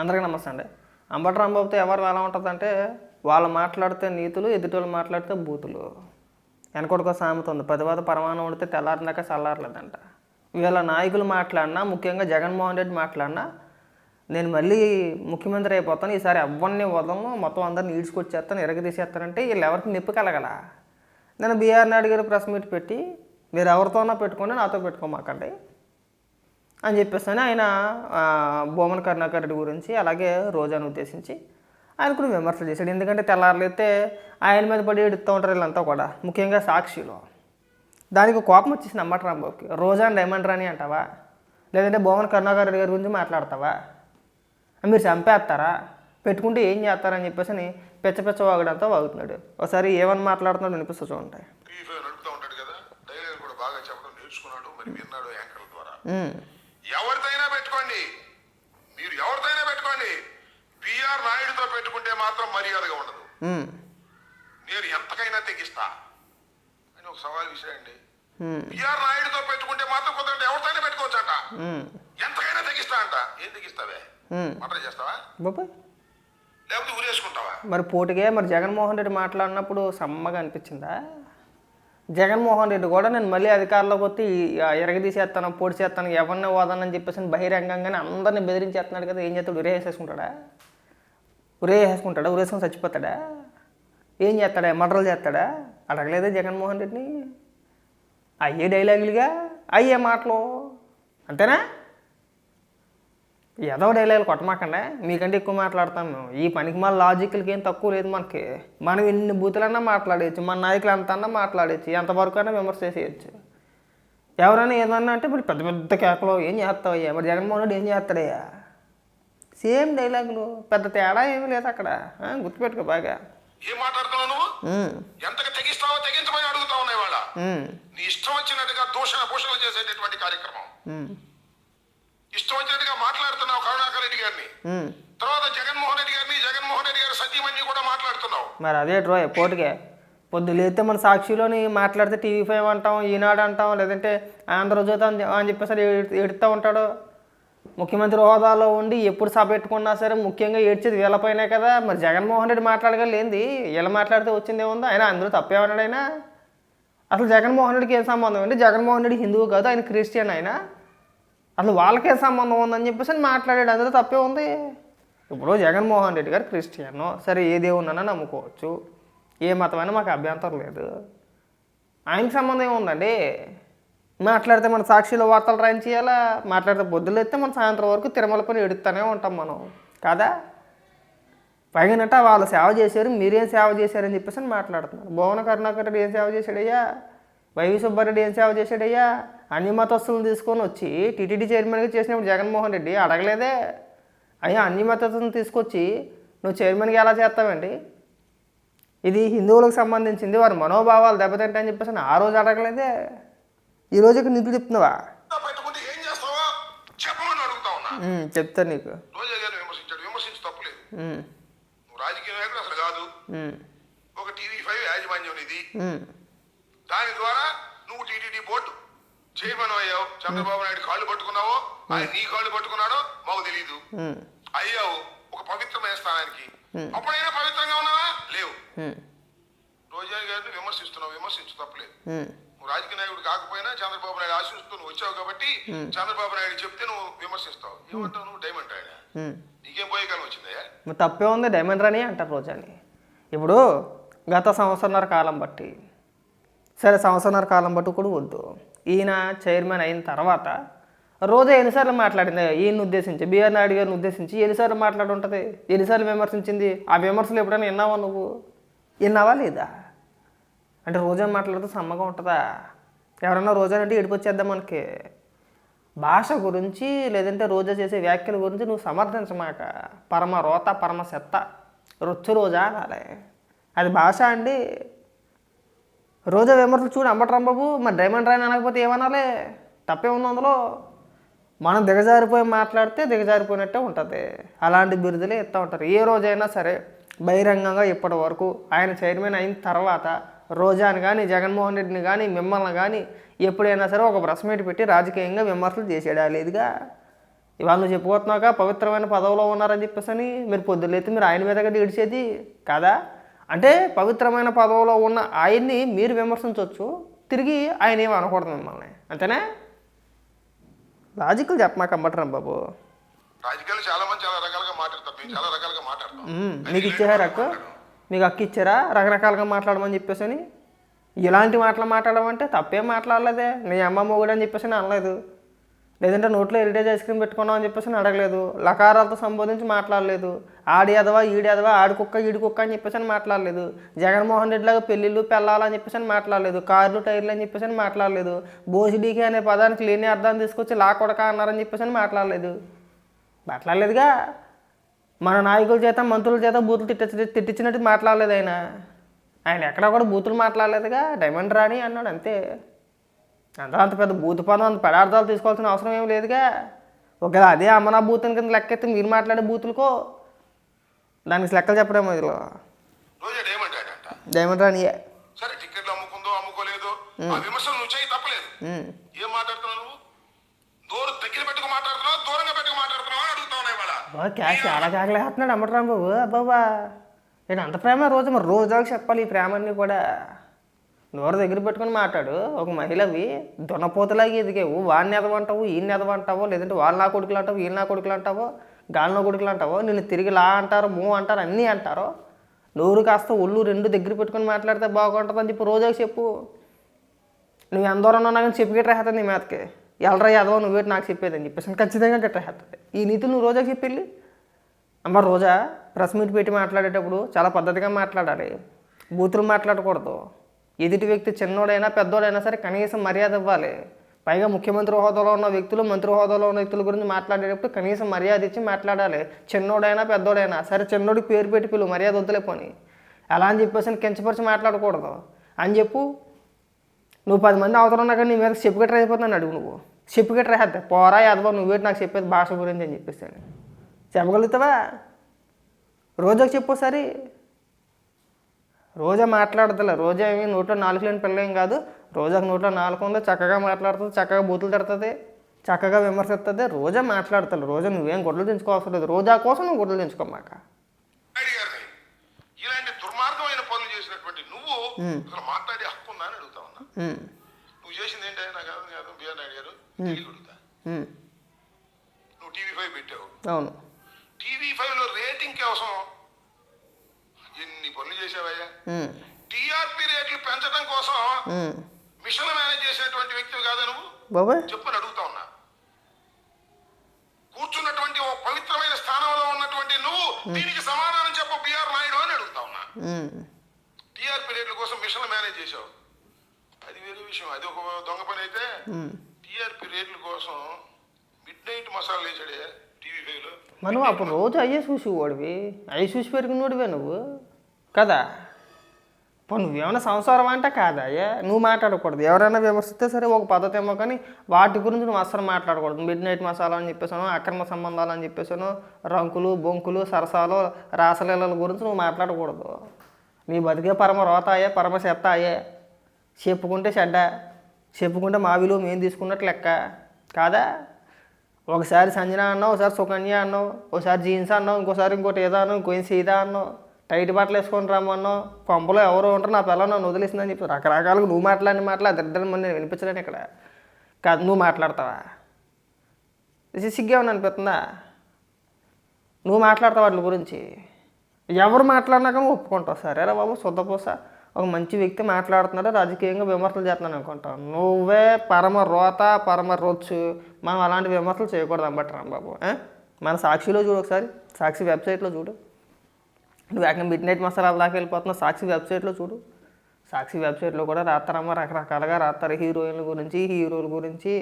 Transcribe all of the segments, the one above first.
అందరికీ నమస్తే అండి. అంబటి రాంబాబుతో ఎవరు ఎలా ఉంటుందంటే వాళ్ళు మాట్లాడితే నీతులు ఎదుటి వాళ్ళు మాట్లాడితే బూతులు. వెనకొడుకో సామెత ఉంది. పదివాద పరమాణం ఉడితే తెల్లారినాక చల్లారలేదంట. వీళ్ళ నాయకులు మాట్లాడినా ముఖ్యంగా జగన్మోహన్ రెడ్డి మాట్లాడినా నేను మళ్ళీ ముఖ్యమంత్రి అయిపోతాను ఈసారి ఎవరిని వదలను మొత్తం అందరిని ఈడ్చుకొచ్చేస్తాను ఎరగదీసేస్తానంటే వీళ్ళు ఎవరికి నొప్పి కలగల. నేను బీఆర్ నాయుడు గారు ప్రెస్ మీట్ పెట్టి మీరు ఎవరితోనో పెట్టుకోండి నాతో పెట్టుకోమాకండి. అని చెప్పేసి అని ఆయన ఆ, బొమ్మన కరుణాకర్ రెడ్డి గురించి అలాగే రోజాను ఉద్దేశించి ఆయన కూడా విమర్శలు చేశాడు. ఎందుకంటే తెల్లారులైతే ఆయన మీద పడి ఎడుతూ ఉంటారు వీళ్ళంతా కూడా ముఖ్యంగా సాక్షిలో. దానికి కోపం వచ్చేసింది అమ్మట రాంబాబుకి. రోజా డైమండ్ రాని అంటావా? లేదంటే బొమ్మన కరుణాకర్ రెడ్డి గారి గురించి మాట్లాడతావా? మీరు చంపేస్తారా? పెట్టుకుంటే ఏం చేస్తారని చెప్పేసి అని పెచ్చ పెచ్చ వాగడంతో వాగుతున్నాడు. ఒకసారి ఏమని మాట్లాడుతున్నాడు వినిపిస్తూ చూడండి. టీవీ ఫైవ్ నడుపుతూ ఉంటాడు కదా డైలాగ్ కూడా బాగా చెప్పడం నేర్చుకున్నాడు మరి విన్నాడు యాంకర్ల ద్వారా. ఉమ్, ఎవరితైనా పెట్టుకోండి. మీరు ఎవరితైనా పెట్టుకోండి. బిఆర్ నాయుడుతో పెట్టుకుంటే మాత్రం మర్యాదగా ఉండదు. నేను ఎంతకైనా తెగిస్తా. అని ఒక సవాల్ విసిరండి. ఉమ్, బిఆర్ నాయుడుతో పెట్టుకుంటే మాత్రం కుదరండి ఎవరితోనే పెట్టుకోవచ్చంట. ఎంతకైనా తెగిస్తా అంట. ఏం తెగిస్తావే. మటర్ చేస్తావా? లేకపోతే ఊరేసుకుంటావా? మరి పోటీగా మరి జగన్మోహన్ రెడ్డి మాట్లాడినప్పుడు సమ్మగా అనిపించిందా? జగన్మోహన్ రెడ్డి కూడా నేను మళ్ళీ అధికారంలోకి వచ్చి ఎరగదీసేస్తాను పొడి చేస్తాను ఎవరిని వదనని చెప్పేసి బహిరంగంగానే అందరిని బెదిరించేస్తున్నాడు కదా ఏం చేస్తాడు? ఉరేసేసుకుంటాడా ఉరేసేసుకుంటాడా ఉరేసుకుని ఉరేసుకొని చచ్చిపోతాడా? ఏం చేస్తాడా? మర్డర్లు చేస్తాడా? అడగలేదా జగన్మోహన్ రెడ్డిని? అయ్యే డైలాగులుగా అయ్యే మాటలు. అంతేనా? ఏదో డైలాగులు కొట్టమాకండి. మీకంటే ఎక్కువ మాట్లాడతాం మేము ఈ పనికి మన లాజికల్కి ఏం తక్కువ లేదు మనకి. మనం ఎన్ని బూతులన్నా మాట్లాడేయచ్చు. మన నాయకులు అంతన్నా మాట్లాడేయచ్చు. ఎంతవరకు అయినా విమర్శ చేసేయచ్చు ఎవరైనా ఏదన్నా అంటే మరి పెద్ద పెద్ద కేకలు ఏం చేస్తావయ్యా? మరి జగన్మోహన్ రెడ్డి ఏం చేస్తాడయ్యా? సేమ్ డైలాగులు పెద్ద తేడా ఏమీ లేదు అక్కడ. గుర్తుపెట్టుకో బాగా. ఏం మాట్లాడుతున్నావు నువ్వు? ఉమ్, ఎంతకు తెగిస్తావో తెగించమని అడుగుతా ఉన్నాయి వాళ్ళ ఉమ్, నీ ఇష్టం వచ్చినట్టుగా దూషణ చేసేటటువంటి కార్యక్రమం. ఇష్టం వచ్చినట్టుగా మాట్లాడుతున్నావు కరుణాకర్ రెడ్డి గారిని. తర్వాత జగన్మోహన్ రెడ్డి గారిని జగన్మోహన్ రెడ్డి గారి సతీమణి కూడా మాట్లాడుతున్నావు. మరి అదే ట్రోయ్ పోటీకే. పొద్దు లేస్తే మన సాక్షిలోని మాట్లాడితే టీవీ ఫైవ్ అంటాం ఈనాడు అంటాం లేదంటే ఆంధ్రజ్యోతి అని అని చెప్పేసి ఎడుతూ ఉంటాడు. ముఖ్యమంత్రి హోదాలో ఉండి ఎప్పుడు సభ పెట్టుకున్నా సరే ముఖ్యంగా ఏడ్చేది వీళ్ళపైనే కదా. మరి జగన్మోహన్ రెడ్డి మాట్లాడగలేంది వీళ్ళు మాట్లాడితే వచ్చింది ఏముందో? ఆయన అందరూ తప్పేమన్నాడు ఆయన? అసలు జగన్మోహన్ రెడ్డికి ఏం సంబంధం? అండి జగన్మోహన్ రెడ్డి హిందువు కాదు ఆయన క్రిస్టియన్ ఆయన. అసలు వాళ్ళకే సంబంధం ఉందని చెప్పేసి అని మాట్లాడాడు. అందులో తప్పే ఉంది. ఇప్పుడు జగన్మోహన్ రెడ్డి గారు క్రిస్టియన్ సరే ఏ దేవుణ్ణైనా నమ్ముకోవచ్చు. ఏ మతమైనా మాకు అభ్యంతరం లేదు. ఆయనకి సంబంధం ఏముందండి? మాట్లాడితే మన సాక్షిలో వార్తలు రాయించేయాలా? మాట్లాడితే బొద్దులు ఎత్తే మన సాయంత్రం వరకు తిరుమల పని ఎడుతూనే ఉంటాం మనం. కాదా? పైగనట వాళ్ళు సేవ చేశారు మీరేం సేవ చేశారని చెప్పేసి అని మాట్లాడుతున్నారు. భువన కరుణాకర్ రెడ్డి ఏం సేవ చేశాడయ్యా? వైవి సుబ్బారెడ్డి ఏం సేవ చేశాడయ్యా? అన్ని మతస్థులను తీసుకొని వచ్చి టీటీడీ చైర్మన్గా చేసినప్పుడు జగన్మోహన్ రెడ్డి అడగలేదే. అయ్యా అన్ని మతస్థులను తీసుకొచ్చి నువ్వు చైర్మన్గా ఎలా చేస్తావండి ఇది హిందువులకు సంబంధించింది వారి మనోభావాలు దెబ్బతింటాయని చెప్పేసి ఆ రోజు అడగలేదే. ఈ రోజు ఇక్కడ నిధులు చెప్తున్నావా? పెట్టుకుంటే ఏం చేస్తావో? చెప్పమని అడుగుతా ఉన్నా. ఉమ్, చెప్తా నీకు. రాజకీయ నాయకుడు అసలు కాదు. ఒక టీవీ ఫైవ్ యాజమాన్యం ఇది. దాని ద్వారా నువ్వు టీటీడీ బోర్డు చైర్మన్ అయ్యావు? చంద్రబాబు నాయుడు కాళ్ళు పట్టుకున్నావో? ఆయన నీ కాళ్ళు పట్టుకున్నాడో మాకు తెలియదు అయ్యావు ఒక పవిత్రమైన స్థానానికి. అప్పుడైనా పవిత్రంగా ఉన్నావా? లేవు. రోజా గారిని విమర్శిస్తున్నావు. విమర్శించు తప్పలేదు. నువ్వు రాజకీయ నాయకుడు కాకపోయినా చంద్రబాబు నాయుడు ఆశిస్తూ నువ్వు వచ్చావు కాబట్టి చంద్రబాబు నాయుడు చెప్తే నువ్వు విమర్శిస్తావు. ఏమంటావు నువ్వు? డైమండ్ ఆయన. ఉమ్. నీకేం పోయే కాలం వచ్చిందయ్యా తప్పే ఉంది డైమండ్ రాని అంటారు రోజాని. ఇప్పుడు గత సంవత్సరంన్నర కాలం బట్టి సరే సంవత్సరంన్నర కాలం బట్టి కూడా వద్దు. ఈయన చైర్మన్ అయిన తర్వాత రోజా ఎన్నిసార్లు మాట్లాడింది? ఈయన్ని ఉద్దేశించి బిఆర్ నాయుడు గారిని ఉద్దేశించి ఎన్నిసార్లు మాట్లాడి ఉంటుంది? ఎన్నిసార్లు విమర్శించింది? ఆ విమర్శలు ఎప్పుడైనా విన్నావా నువ్వు? విన్నావా లేదా? అంటే రోజా మాట్లాడితే సమ్మగా ఉంటుందా? ఎవరన్నా రోజా అంటే ఏడుకొచ్చేద్దాం మనకి? భాష గురించి లేదంటే రోజా చేసే వ్యాఖ్యల గురించి నువ్వు సమర్థించమాక. పరమ రోత పరమ చెత్త రొచ్చు రోజా అనాలి. అది భాష అండి. రోజా విమర్శలు చూడు అంబటరాంబాబు మరి డైమండ్ రాయన్ అనకపోతే ఏమనాలి? తప్పే ఉంది అందులో. మనం దిగజారిపోయి మాట్లాడితే దిగజారిపోయినట్టే ఉంటుంది. అలాంటి బిరుదులే ఇస్తూ ఉంటారు. ఏ రోజైనా సరే బహిరంగంగా ఇప్పటి వరకు ఆయన చైర్మన్ అయిన తర్వాత రోజాని కానీ జగన్మోహన్ రెడ్డిని కానీ మిమ్మల్ని కానీ ఎప్పుడైనా సరే ఒక ప్రెస్ మీట్ పెట్టి రాజకీయంగా విమర్శలు చేసేడా లేదుగా? ఇవాళ నువ్వు చెప్పుకోతున్నాక పవిత్రమైన పదవిలో ఉన్నారని చెప్పేసి అని మీరు పొద్దులేతే మీరు ఆయన మీద కదా ఇడిచేది కాదా? అంటే పవిత్రమైన పదవిలో ఉన్న ఆయన్ని మీరు విమర్శించవచ్చు తిరిగి ఆయన ఏమి అనకూడదు మిమ్మల్ని. అంతేనా? లాజికల్ చెప్పమాక అమ్మటరం బాబు. రాజకీయాలు చాలా మంది చాలా రకాలుగా మాట్లాడతారు. మేము చాలా రకాలుగా మాట్లాడతాం. మీకు ఇచ్చారా అక్క మీకు అక్క ఇచ్చారా? రకరకాలుగా మాట్లాడమని చెప్పేసి అని ఇలాంటి మాటలు మాట్లాడమంటే తప్పేం మాట్లాడలేదే. నీ అమ్మ మొగుడు అని చెప్పేసి అని అనలేదు. లేదంటే నోట్లో హెరిటేజ్ ఐస్ క్రీమ్ పెట్టుకున్నావు అని చెప్పేసి అడగలేదు. లకారాలతో సంబోధించి మాట్లాడలేదు. ఆడి ఎదవా ఈడి ఎదవా ఆడి కుక్క ఈడి కుక్క అని చెప్పేసి అని మాట్లాడలేదు. జగన్మోహన్ రెడ్డి లాగా పెళ్ళిళ్ళు పెళ్ళాలని చెప్పేసి అని మాట్లాడలేదు. కార్లు టైర్లు అని చెప్పేసి అని మాట్లాడలేదు. బోసిడీకి అనే పదానికి లేని అర్థాన్ని తీసుకొచ్చి లా కొడక అన్నారని చెప్పేసి అని మాట్లాడలేదు. మాట్లాడలేదుగా. మన నాయకుల చేత మంత్రుల చేత బూతులు తిట్టించి తిట్టించినట్టు మాట్లాడలేదు ఆయన. ఆయన ఎక్కడ కూడా బూతులు మాట్లాడలేదుగా. డైమండ్ రాణి అన్నాడు అంతే. అంత అంత పెద్ద బూతు పదం అంత పదార్థాలు తీసుకోవాల్సిన అవసరం ఏం లేదుగా. ఒకవేళ అదే అమ్మనా బూతుని కింద లెక్కెత్తే మీరు మాట్లాడే బూతులకో దానికి లెక్కలు చెప్పడేమో ఇదిలో. రోజా డైమండ్ రాణియే సరే టికెట్లు అమ్ముకుందో అమ్ముకోలేదు ఆ విమర్శలు నువ్వు చేయి తప్పలేదు. ఉమ్. ఏం మాట్లాడుతున్నావు నువ్వు? దూరం దగ్గర పెట్టుకు మాట్లాడుతున్నావు దూరంగా పెట్టుకు మాట్లాడుతున్నావు అని అడుగుతా ఉన్నాయి ఇవాళ. బాబా క్యాష్ చాలా కాకలేస్తున్నాడు అమ్మటరాం బాబు అబ్బాబా నేను అంత ప్రేమ? రోజు మరి రోజుకి చెప్పాలి ఈ ప్రేమన్ని కూడా. నోరు దగ్గర పెట్టుకొని మాట్లాడు. ఒక మహిళవి దున్నపోతలాగా ఎదిగేవు. వాడిని ఎదవంటావు ఈయన ఎదవంటావో లేదంటే వాళ్ళు నా కొడుకులు అంటావు వీళ్ళు నా కొడుకులు అంటావో గాలిన కొడుకులు అంటావో నిన్ను తిరిగి లా అంటారు మూ అంటారు అన్నీ అంటారు నోరు కాస్త ఒళ్ళు రెండు దగ్గర పెట్టుకొని మాట్లాడితే బాగుంటుందని చెప్పి రోజాకి చెప్పు. నువ్వు ఎంత దూరం ఉన్నా కానీ చెప్పి గట్రా నీ మీదకి. ఎలరా యాదవ నువ్వేటి నాకు చెప్పేది అని చెప్పేసి ఖచ్చితంగా గట్రా ఈ నీతులు నువ్వు రోజాకి చెప్పి అమ్మ రోజా ప్రెస్ మీట్ పెట్టి మాట్లాడేటప్పుడు చాలా పద్ధతిగా మాట్లాడాలి. బూతులు మాట్లాడకూడదు. ఎదుటి వ్యక్తి చిన్నోడైనా పెద్దోడైనా సరే కనీసం మర్యాద ఇవ్వాలి. పైగా ముఖ్యమంత్రి హోదాలో ఉన్న వ్యక్తులు మంత్రి హోదాలో ఉన్న వ్యక్తుల గురించి మాట్లాడేటప్పుడు కనీసం మర్యాద ఇచ్చి మాట్లాడాలి. చిన్నోడైనా పెద్దోడైనా సరే చిన్నోడికి పేరు పెట్టి పిలువు మర్యాద వద్దులే పోని. అలా అని చెప్పేసి కించపరిచి మాట్లాడకూడదు. అని చెప్పు. నువ్వు పది మంది అవతల ఉన్నా కానీ నీ మీద చెప్పు గట్రా అయిపోతున్నాను అడుగు నువ్వు. చెప్పు గట్రా వేస్తే పోరా యాదవ నువ్వేటి నాకు చెప్పేది భాష గురించి అని చెప్పేసాను చెప్పగలుగుతావా? రోజుకి చెప్పు ఒకసారి. రోజా మాట్లాడతలే. రోజా ఏమి నోట్లో నాలుగు లేని పిల్ల ఏం కాదు. రోజాకి నోట్లో నాలుగు ఉంది చక్కగా మాట్లాడుతుంది చక్కగా బూతులు తిడుతుంది చక్కగా విమర్శిస్తుంది. రోజా మాట్లాడతలే. రోజా నువ్వేం గొడ్లు తెంచుకోవాల్సిన లేదు. రోజా కోసం నువ్వు గొడ్లు తెంచుకోమాక నాయుడు గారిని ఇలాంటి దుర్మార్గమైన పనులు చేసినటువంటి నువ్వు అసలు మాట్లాడే హక్కు ఉందా అని అడుగుతా ఉన్నా. ఉమ్, నువ్వు చేసింది ఏంటంటే నాకు అర్థం కాదు. బిఆర్ నాయుడు గారు తెలియ అడుగుతా ఉమ్, నువ్వు టీవీ ఫైవ్ పెట్టావు. అవును. టీవీ ఫైవ్లో రేటింగ్ కోసం ఎన్ని పనులు చేసావయ్యా టీఆర్పీ రేట్లు పెంచడం కోసం. మిషన్ మేనేజ్ చేసేటువంటి వ్యక్తివి కాదా నువ్వు? బాబాయ్ చెప్పని అడుగుతా ఉన్నా. కూర్చున్నటువంటి ఓ పవిత్రమైన స్థానంలో ఉన్నటువంటి నువ్వు దీనికి సమాధానం చెప్పు బిఆర్ నాయుడు అని అడుగుతా ఉన్నా. టీఆర్పీ రేట్ల కోసం మిషన్ మేనేజ్ చేసావు అది వేరే విషయం అది ఒక దొంగ పని అయితే. టీఆర్పీ రేట్ల కోసం మిడ్ నైట్ మసాలా వేసాడే టీవీ ఫైవ్లో మనం అప్పుడు రోజు అయ్యే చూసి ఓడివి అయ్యి చూసి పెరిగినోడివే నువ్వు? కదా? ఇప్పుడు నువ్వేమైనా సంసారం అంటే కాదయ్యా నువ్వు మాట్లాడకూడదు. ఎవరైనా విమర్శిస్తే సరే ఒక పద్ధతి ఏమో కానీ వాటి గురించి నువ్వు అస్సలు మాట్లాడకూడదు. మిడ్ నైట్ మసాలా అని చెప్పేసాను అక్రమ సంబంధాలు అని చెప్పేసాను రంకులు బొంకులు సరసాలు రాసలీలల గురించి నువ్వు మాట్లాడకూడదు. నీ బతికే పరమ రోత అయ్యే పరమ చెత్త అయ్యే చెప్పుకుంటే చెడ్డ చెప్పుకుంటే మా విలువ మేము తీసుకున్నట్టు లెక్క. కాదా? ఒకసారి సంజన అన్నావు ఒకసారి సుకన్య అన్నావు ఒకసారి జీన్స్ అన్నావు ఇంకోసారి ఇంకోటి ఏదో అన్నావు ఇంకో సీదా అన్నావు. టైట్ బట్టలు వేసుకొని రమ్మన్నో పంపలో ఎవరు ఉంటారు నా పిల్లలు నన్ను వదిలేసిందని చెప్పి రకరకాలుగా నువ్వు మాట్లాడిన మాటలు అద్దరిద్దరి మంది నేను వినిపించలేను ఇక్కడ. కాదు నువ్వు మాట్లాడతావా? ఇది సిగ్గేమని అనిపిస్తుందా? నువ్వు మాట్లాడతావు వాటి గురించి? ఎవరు మాట్లాడినా కానీ ఒప్పుకుంటావు? సరేరా బాబు శుద్ధపూస ఒక మంచి వ్యక్తి మాట్లాడుతున్నాడు రాజకీయంగా విమర్శలు చేస్తున్నాను అనుకుంటావు నువ్వే పరమ రోత పరమ రొచ్చు. మనం అలాంటి విమర్శలు చేయకూడదు అంబట్టి బాబు మన సాక్షిలో చూడు ఒకసారి. సాక్షి వెబ్సైట్లో చూడు. నువ్వు ఏకంగా మిడ్ నైట్ మసాలా దాకా వెళ్ళిపోతున్నావు సాక్షి వెబ్సైట్లో చూడు. సాక్షి వెబ్సైట్లో కూడా రాస్తారమ్మా రకరకాలుగా రాస్తారు. హీరోయిన్ల గురించి హీరోల గురించి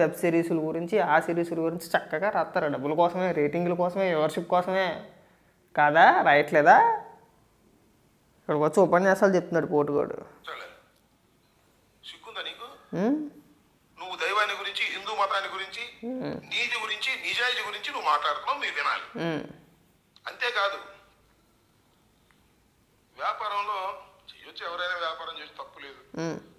వెబ్ సిరీస్ల గురించి ఆ సిరీస్ల గురించి చక్కగా రాస్తారు. డబ్బుల కోసమే రేటింగ్ల కోసమే వ్యూవర్షిప్ కోసమే. కాదా? రాయట్లేదా ఇక్కడికి వచ్చి ఉపన్యాసాలు చెప్తున్నాడు పోటుగాడు? నువ్వు దైవాన్ని గురించి హిందూ మతాన్ని గురించి నీతి గురించి నిజాయితీ గురించి నువ్వు మాట్లాడుతున్నావు మీరు వినాలి. అంతేకాదు వ్యాపారంలో చెయ్యొచ్చు ఎవరైనా వ్యాపారం చేసి తప్పు లేదు.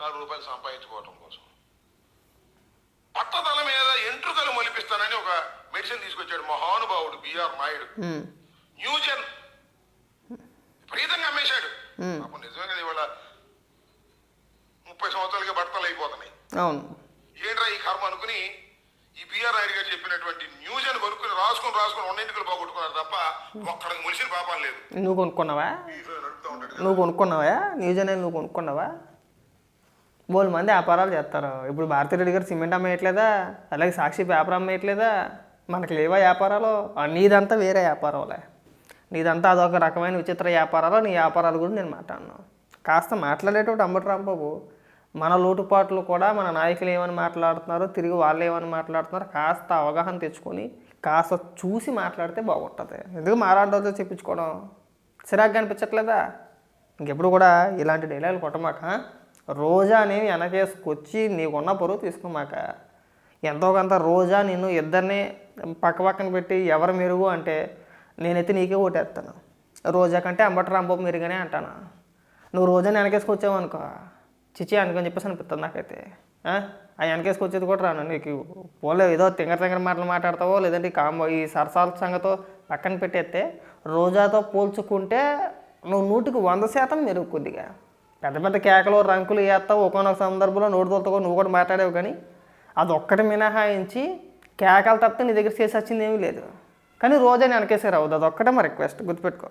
నాలుగు రూపాయలు సంపాదించుకోవటం కోసం. పట్టదల మీద ఎంట్రుకలు మొలిపిస్తానని ఒక మెడిసిన్ తీసుకొచ్చాడు మహానుభావుడు బిఆర్ నాయుడు. న్యూజన్. విపరీతంగా అమ్మేశాడు. పాపం నిజమే కదా ఇవాళ ముప్పై సంవత్సరాలకి బట్టలు అయిపోతున్నాయి. అవును. ఏంట్రా ఈ కర్మ అనుకుని ఈ బిఆర్ నాయుడు గారు చెప్పినటువంటి న్యూస్ అని కొనుక్కుని రాసుకుని రాసుకుని రెండింటికి పోగొట్టుకున్నారు తప్ప ఒక్కడికి ములిసిన పాపం లేదు. నువ్వు కొనుక్కున్నావా? నువ్వు కొనుక్కున్నావా? న్యూజ్ అనేది నువ్వు కొనుక్కున్నావా? బోల్ మంది వ్యాపారాలు చేస్తారు. ఇప్పుడు భారతీరెడ్డి గారు సిమెంట్ అమ్మేయట్లేదా? అలాగే సాక్షి పేపర్ అమ్మేయట్లేదా? మనకి లేవా వ్యాపారాలు? ఆ, నీదంతా వేరే వ్యాపారాలే. నీదంతా అదొక రకమైన విచిత్ర వ్యాపారాలు. నీ వ్యాపారాలు కూడా నేను మాట్లాడినాను కాస్త మాట్లాడేటప్పుడు అంబటరాంబాబు మన లోటుపాట్లు కూడా మన నాయకులు ఏమని మాట్లాడుతున్నారు తిరిగి వాళ్ళు ఏమని మాట్లాడుతున్నారు కాస్త అవగాహన తెచ్చుకొని కాస్త చూసి మాట్లాడితే బాగుంటుంది. ఎందుకు మాట్లాడడంతో చెప్పించుకోవడం? చిరాగ్గా అనిపించట్లేదా? ఇంకెప్పుడు కూడా ఇలాంటి డైలాగులు కొట్టమాక రోజా అనేవి వెనకేసుకొచ్చి నీకున్న పరువు తీసుకోమాక ఎంతో కొంత రోజా నిన్ను ఇద్దరిని పక్క పక్కన పెట్టి ఎవరు మెరుగు అంటే నేనైతే నీకే ఓటేస్తాను. రోజా కంటే అంబటి రాంబాబు మెరుగనే అంటాను. నువ్వు రోజాని వెనకేసుకొచ్చావు అనుకో చిచి అనుకొని చెప్పేసి అనిపిస్తుంది నాకైతే. ఆ? వెనకేసుకొచ్చేది కూడా రాను. నీకు పోలే ఏదో తింగర తింగర మాటలు మాట్లాడతావో లేదంటే కాంబో ఈ సరసాల సంగతో పక్కన పెట్టేస్తే రోజాతో పోల్చుకుంటే నువ్వు నూటికి వంద శాతం మెరుగు కొద్దిగా పెద్ద పెద్ద కేకలు రంకులు వేస్తావు. ఒకనొక సందర్భంలో నోటి తోలుతో నువ్వు కూడా మాట్లాడావు కానీ అది ఒక్కటి మినహాయించి కేకలు తప్పితే నీ దగ్గర చేసి వచ్చింది ఏమీ లేదు. కానీ రోజైనా వెనకేసారు అవుతుంది అదొక్కటే మా రిక్వెస్ట్. గుర్తుపెట్టుకో.